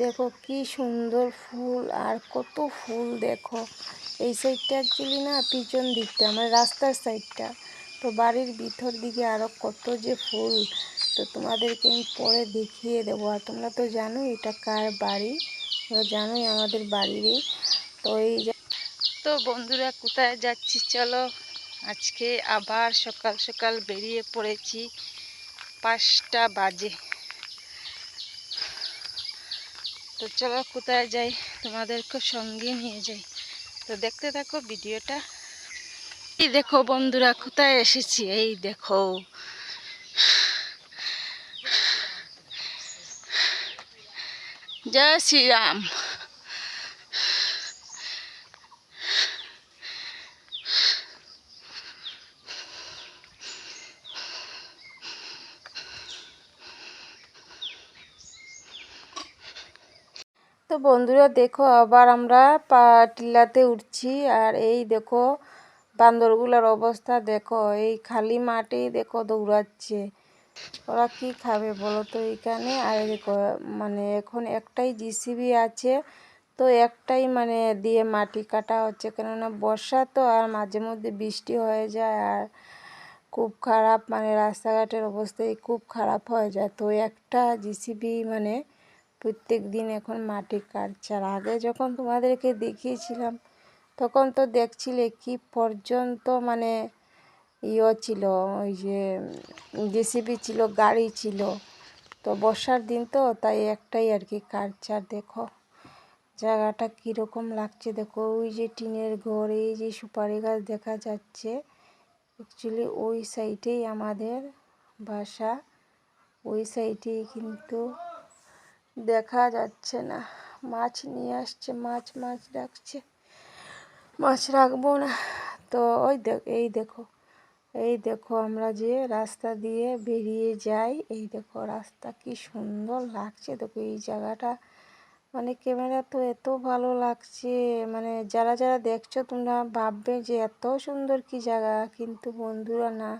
দেখো কি সুন্দর ফুল, আর কত ফুল দেখো। এই সাইডটা অ্যাকচুয়ালি না পিছন দিকটা আমার রাস্তার সাইডটা তো বাড়ির ভিতর দিকে আরও কত যে ফুল, তো তোমাদেরকে আমি পরে দেখিয়ে দেবো। আর তোমরা তো জানোই এটা কার বাড়ি, তোমরা জানোই আমাদের বাড়িরই। তো এই তো বন্ধুরা, কোথায় যাচ্ছি চলো। আজকে আবার সকাল সকাল বেরিয়ে পড়েছি পাঁচটা বাজে। তো চলো কোথায় যাই? তোমাদেরকে সঙ্গে নিয়ে যাই। তো দেখতে থাকো ভিডিওটা। এই দেখো বন্ধুরা, কোথায় এসেছি? এই দেখো। জয় শ্রীরাম। তো বন্ধুরা দেখো, আবার আমরা পা টিল্লাতে উঠছি। আর এই দেখো, বান্দরগুলার অবস্থা দেখো, এই খালি মাঠেই দেখো দৌড়াচ্ছে। ওরা কি খাবে বলো তো এখানে? আর দেখো মানে এখন একটাই জিসিবি আছে, তো একটাই মানে দিয়ে মাটি কাটা হচ্ছে। কেননা বর্ষা তো, আর মাঝে মধ্যে বৃষ্টি হয়ে যায়, আর খুব খারাপ মানে রাস্তাঘাটের অবস্থায় খুব খারাপ হয়ে যায়। তো একটা জিসিবি মানে প্রত্যেক দিন এখন মাটি কাটছে আর আগে যখন তোমাদেরকে দেখিয়েছিলাম, তখন তো দেখছিলে কি পর্যন্ত মানে ইয়ে ছিল, ওই যে জেসিবি ছিল, গাড়ি ছিল। তো বর্ষার দিন তো, তাই একটাই আর কি কাটছে দেখো, জায়গাটা কীরকম লাগছে দেখো, ওই যে টিনের ঘর, এই যে সুপারি গাছ দেখা যাচ্ছে। অ্যাকচুয়ালি ওই সাইডেই আমাদের বাসা, ওই সাইডেই কিন্তু দেখা যাচ্ছে না। মাছ নিয়ে আসছে, মাছ মাছ রাখছে মাছ রাখব না। তো ওই দেখ, এই দেখো এই দেখো আমরা যে রাস্তা দিয়ে বেরিয়ে যাই, এই দেখো রাস্তা কি সুন্দর লাগছে। দেখো এই জায়গাটা মানে ক্যামেরা তো এত ভালো লাগছে। মানে যারা যারা দেখছ তোমরা ভাববে যে এত সুন্দর কি জায়গা, কিন্তু বন্ধুরা না।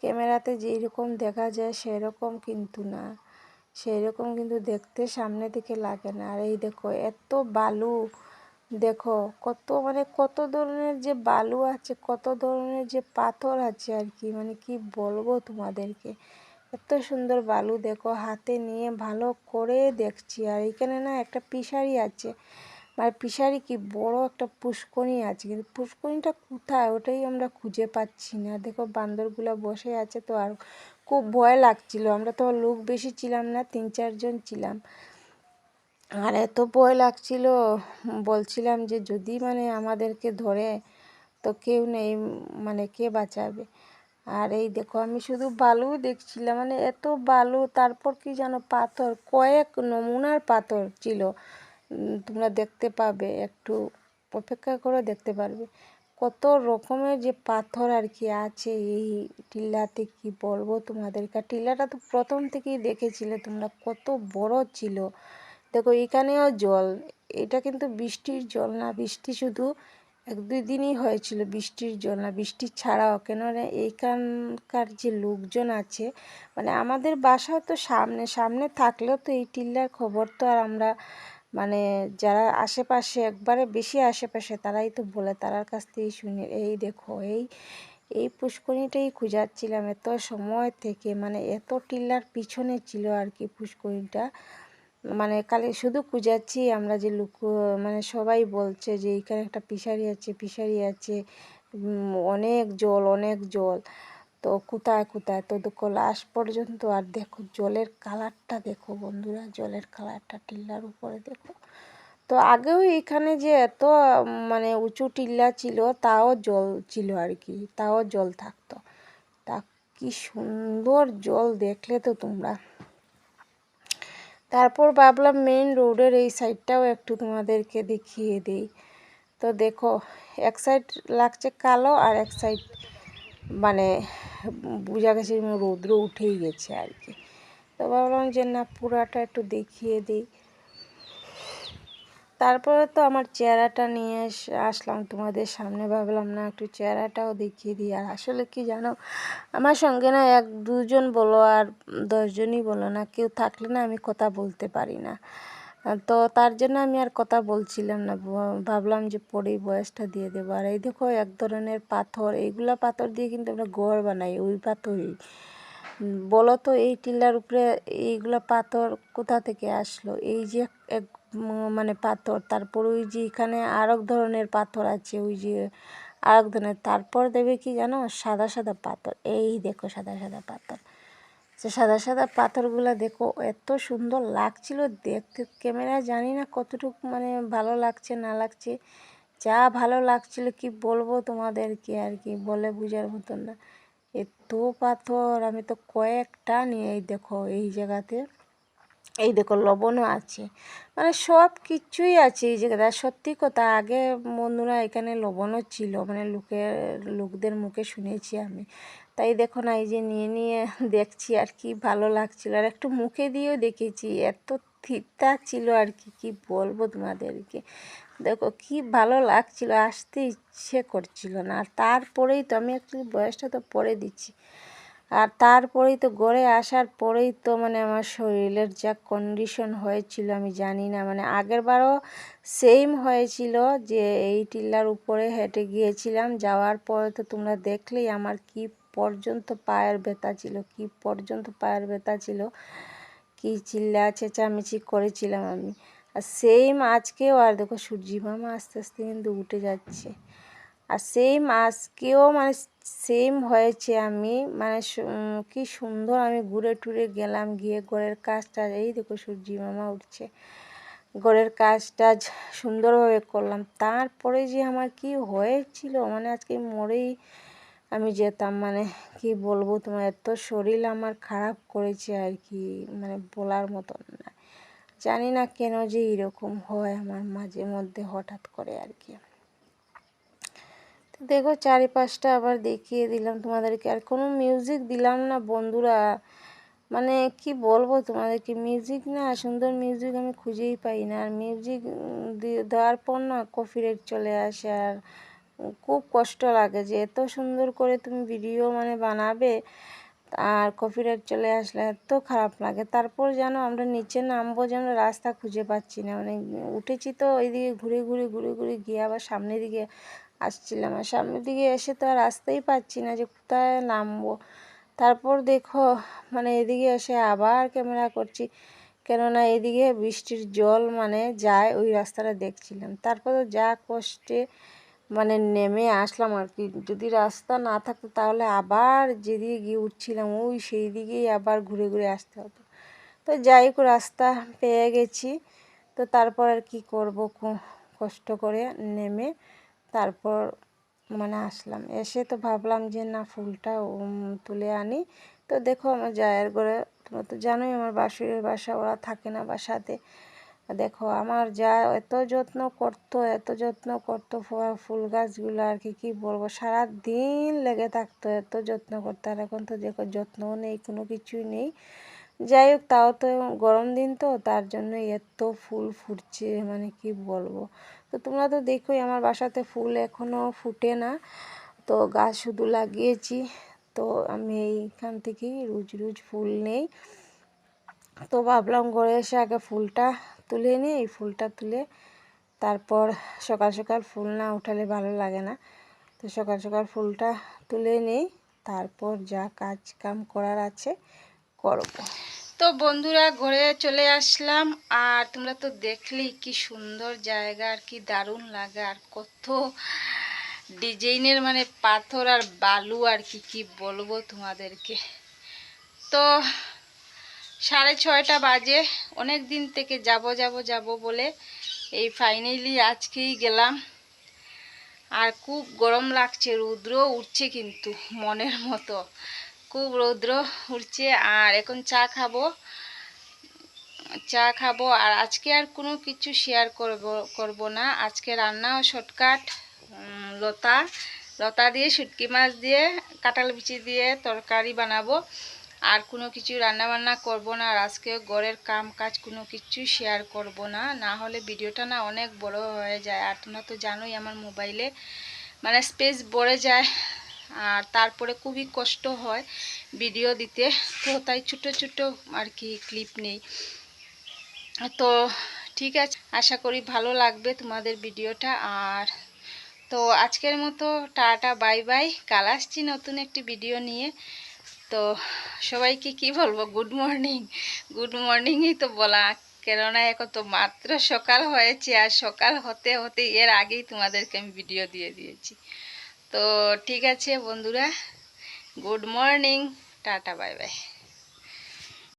ক্যামেরাতে যেই রকম দেখা যায় সেরকম কিন্তু না। সেই রকম কিন্তু দেখতে সামনে দিকে লাগে না। আর এই দেখো, এত বালু, দেখো কত মানে কত ধরনের যে বালু আছে, কত ধরনের যে পাথর আছে আর কি মানে কি বলব তোমাদেরকে। এত সুন্দর বালু দেখো, হাতে নিয়ে ভালো করে দেখছি। আর এখানে না একটা পিসারি আছে মানে পিসারি কি বড় একটা পুষ্করণী আছে, কিন্তু পুষ্করণীটা কোথায় ওটাই আমরা খুঁজে পাচ্ছি না। দেখো বান্দরগুলো বসে আছে তো, আর খুব ভয় লাগছিল। আমরা তো লোক বেশি ছিলাম না, তিন চারজন ছিলাম। আর এত ভয় লাগছিল, বলছিলাম যে যদি মানে আমাদেরকে ধরে তো কেউ নেই মানে কে বাঁচাবে? আর এই দেখো, আমি শুধু বালু দেখছিলাম মানে এত বালু, তারপর কি যেন পাথর, কয়েক নমুনার পাথর ছিল। তোমরা দেখতে পাবে, একটু অপেক্ষা করে দেখতে পারবে। কত রকমের যে পাথর আর কি আছে এই টিল্লাতে কি বলব তোমাদেরকে টিল্লাটা তো প্রথম থেকেই দেখেছিলে তোমরা, কত বড় ছিল। দেখো, এখানেও জল, এটা কিন্তু বৃষ্টির জল না, বৃষ্টি শুধু এক দুই দিনই হয়েছিল বৃষ্টির জল না, বৃষ্টি ছাড়াও, কেননা এইখানকার যে লোকজন আছে মানে আমাদের বাসা তো সামনে সামনে থাকলেও তো এই টিল্লার খবর তো আর আমরা মানে যারা আশেপাশে, একবারে বেশি আশেপাশে তারাই তো বলে, তারার কাছ থেকেই শুনি, এই দেখো, এই এই পুষ্করিণীটাই খুঁজাচ্ছিলাম, এত সময় থেকে মানে এত টিল্লার পিছনে ছিল আর কি পুষ্করিণীটা। মানে কালে শুধু খুঁজাচ্ছি আমরা যে লুক মানে সবাই বলছে যে, এইখানে একটা পিসারি আছে পিসারি আছে অনেক জল অনেক জল। তো কোথায় কোথায়? তো দেখো লাস্ট পর্যন্ত আর দেখো জলের কালারটা দেখো বন্ধুরা, জলের কালারটা টিল্লার উপরে দেখো। তো আগেও এখানে যে এত মানে উঁচু টিল্লা ছিল, তাও জল ছিল আর কি তাও জল থাকতো। তা কি সুন্দর জল দেখলে তো তোমরা। তারপর ভাবলাম মেন রোডের এই সাইডটাও একটু তোমাদেরকে দেখিয়ে দিই। তো দেখো, এক সাইড লাগছে কালো আর এক সাইড মানে বোঝা গেছে রৌদ্র উঠেই গেছে আর কি। তো ভাবলাম যে না, পুরাটা একটু দেখিয়ে দিই। তারপরে তো আমার চেহারাটা নিয়ে আসলাম তোমাদের সামনে। ভাবলাম না, একটু চেহারাটাও দেখিয়ে দিই। আর আসলে কি জানো, আমার সঙ্গে না এক দুজন বলো আর দশজনই বলো না, কেউ থাকলে না আমি কথা বলতে পারি না। তো তার জন্য আমি আর কথা বলছিলাম না ভাবলাম যে পরেই বয়সটা দিয়ে দেবো। আর এই দেখো এক ধরনের পাথর, এইগুলা পাথর দিয়ে কিন্তু আমরা ঘর বানাই, ওই পাথরই। বলো তো এই টিলার উপরে এইগুলা পাথর কোথা থেকে আসলো? এই যে এক- মানে পাথর, তারপর ওই যে এখানে আর এক ধরনের পাথর আছে, ওই যে আর এক ধরনের, তারপর দেবে কি জানো? সাদা সাদা পাথর, এই দেখো সাদা সাদা পাথর। সে সাদা সাদা পাথরগুলো দেখো, এত সুন্দর লাগছিল দেখতে। ক্যামেরা জানি না কতটুকু মানে ভালো লাগছে, না লাগছে। যা ভালো লাগছিল, কি বলব তোমাদেরকে আর কি, বলে বোঝার মতন না। এত পাথর, আমি তো কয়েকটা নিয়ে দেখো, এই জায়গাতে। এই দেখো লবণও আছে। মানে সব কিছুই আছে এই জায়গাতে আর সত্যি কথা, আগে বন্ধুরা এখানে লবণও ছিল মানে লোকের, লোকদের মুখে শুনেছি আমি। তাই দেখো না, এই যে নিয়ে নিয়ে দেখছি আর কি ভালো লাগছিল। আর একটু মুখে দিয়েও দেখেছি, এত থিতা ছিল আর কি কি বলব তোমাদেরকে? দেখো কি ভালো লাগছিল, আসতে ইচ্ছে করছিল না। আর তারপরেই তো আমি একটু বয়সটা তো পরে দিচ্ছি। আর তারপরেই তো গড়ে আসার পরেই তো মানে আমার শরীরের যা কন্ডিশন হয়েছিল আমি জানি না। মানে আগেরবারও সেম হয়েছিল যে এই টিল্লার উপরে হেঁটে গিয়েছিলাম। যাওয়ার পরে তো তোমরা দেখলেই আমার কি পর্যন্ত পায়ের ব্যথা ছিল, কি পর্যন্ত পায়ের ব্যথা ছিল, কি চিল্লা চেঁচামেচি করেছিলাম আমি। আর সেম আজকেও, আর দেখো সূর্যি মামা আস্তে আস্তে কিন্তু উঠে যাচ্ছে। আর সেম আজকেও মানে সেম হয়েছে আমি। মানে কি সুন্দর আমি ঘুরে টুরে গেলাম, গিয়ে ঘরের কাজটা, এই দেখো সূর্যি মামা উঠছে। ঘরের কাজটা ঝ- সুন্দরভাবে করলাম। তারপরে যে আমার কি হয়েছিল মানে আজকে মরেই আমি যেতাম। মানে কি বলব তোমার এত শরীর আমার খারাপ করেছে আর কি মানে বলার মতন না। জানি না কেন যে এরকম হয় আমার মাঝে মধ্যে হঠাৎ করে আর কি। দেখো চারিপাশটা আবার দেখিয়ে দিলাম তোমাদেরকে। আর কোনো মিউজিক দিলাম না বন্ধুরা। মানে কি বলব তোমাদেরকে মিউজিক না, সুন্দর মিউজিক আমি খুঁজেই পাই না। আর মিউজিক দেওয়ার পর না কফি কপিরাইট চলে আসে। আর খুব কষ্ট লাগে যে এত সুন্দর করে তুমি ভিডিও মানে বানাবে, আর কফি কপিরাইট চলে আসলে এত খারাপ লাগে। তারপর যেন আমরা নিচে নামবো যেন রাস্তা খুঁজে পাচ্ছি না। মানে উঠেছি তো ওইদিকে ঘুরে ঘুরে ঘুরে ঘুরে গিয়ে আবার সামনের দিকে আসছিলাম আর সামনের দিকে এসে তো আর আসতেই পাচ্ছি না যে কোথায় নামবো। তারপর দেখো মানে এদিকে এসে আবার ক্যামেরা করছি, কেননা এদিকে বৃষ্টির জল মানে যায়, ওই রাস্তাটা দেখছিলাম। তারপর যা কষ্টে মানে নেমে আসলাম আর কি। যদি রাস্তা না থাকতো তাহলে আবার যেদিকে গিয়ে উঠছিলাম, ওই সেই দিকেই আবার ঘুরে ঘুরে আসতে হতো। তো যাই হোক, রাস্তা পেয়ে গেছি। তো তারপর আর কি করব কষ্ট করে নেমে তারপর মানে আসলাম। এসে তো ভাবলাম যে, না, ফুলটা তুলে আনি। তো দেখো আমার জায়ের ঘরে, তোমরা তো জানোই আমার বাসুরের বাসা, ওরা থাকে না বাসাতে। দেখো আমার যা এত যত্ন করতো, এত যত্ন করতো ফুল গাছগুলো আর কি কি বলব? সারা দিন লেগে থাকতো, এত যত্ন করতো। আর এখন তো দেখো যত্নও নেই, কোনো কিছুই নেই। যাই হোক, তাও তো গরম দিন তো, তার জন্য এত ফুল ফুটছে মানে কি বলব। তো তোমরা তো দেখোই, আমার বাসাতে ফুল এখনও ফুটে না। তো গাছ শুধু লাগিয়েছি, তো আমি এইখান থেকেই রোজ রোজ ফুল নেই। তো ভাবলাম ঘরে এসে আগে ফুলটা তুলে নিই, এই ফুলটা তুলে তারপর সকাল সকাল ফুল না উঠালে ভালো লাগে না। তো সকাল সকাল ফুলটা তুলে নিই, তারপর যা কাজ কাম করার আছে করব। তো বন্ধুরা, ঘরে চলে আসলাম। আর তোমরা তো দেখলেই কি সুন্দর জায়গা, আর কি দারুণ লাগে, আর কত ডিজাইনের মানে পাথর আর বালু, আর কি কি বলব তোমাদেরকে। তো সাড়ে ছয়টা বাজে, অনেক দিন থেকে যাব যাব যাব বলে এই ফাইনালি আজকেই গেলাম। আর খুব গরম লাগছে, রৌদ্র উঠছে কিন্তু মনের মতো। খুব রৌদ্র উঠছে, আর এখন চা খাব। চা খাব, আর আজকে আর কোনো কিছু শেয়ার করব করব না। আজকে রান্নাও শর্টকাট লতা। লতা দিয়ে শুটকি মাছ দিয়ে, কাঁঠাল বিচি দিয়ে তরকারি বানাবো। আর কোনো কিছু রান্না বান্না করব না, আর আজকে ঘরের কাম কাজ কোনো কিছু শেয়ার করব না। না হলে ভিডিওটা না অনেক বড় হয়ে যায়। আর তোমরা তো জানোই আমার মোবাইলে মানে স্পেস ভরে যায়। আর তারপরে খুবই কষ্ট হয় ভিডিও দিতে। তো তাই ছোটো ছোটো আর কি ক্লিপ নেই। তো ঠিক আছে, আশা করি ভালো লাগবে তোমাদের ভিডিওটা আর তো আজকের মতো টাটা বাই বাই কাল আসছি নতুন একটি ভিডিও নিয়ে। তো সবাইকে কি বলব গুড মর্নিং গুড মর্নিংই তো বলা, কেননা এখন তো মাত্র সকাল হয়েছে। আর সকাল হতে হতে এর আগেই তোমাদেরকে আমি ভিডিও দিয়ে দিয়েছি। তো ঠিক আছে বন্ধুরা good morning tata bye bye.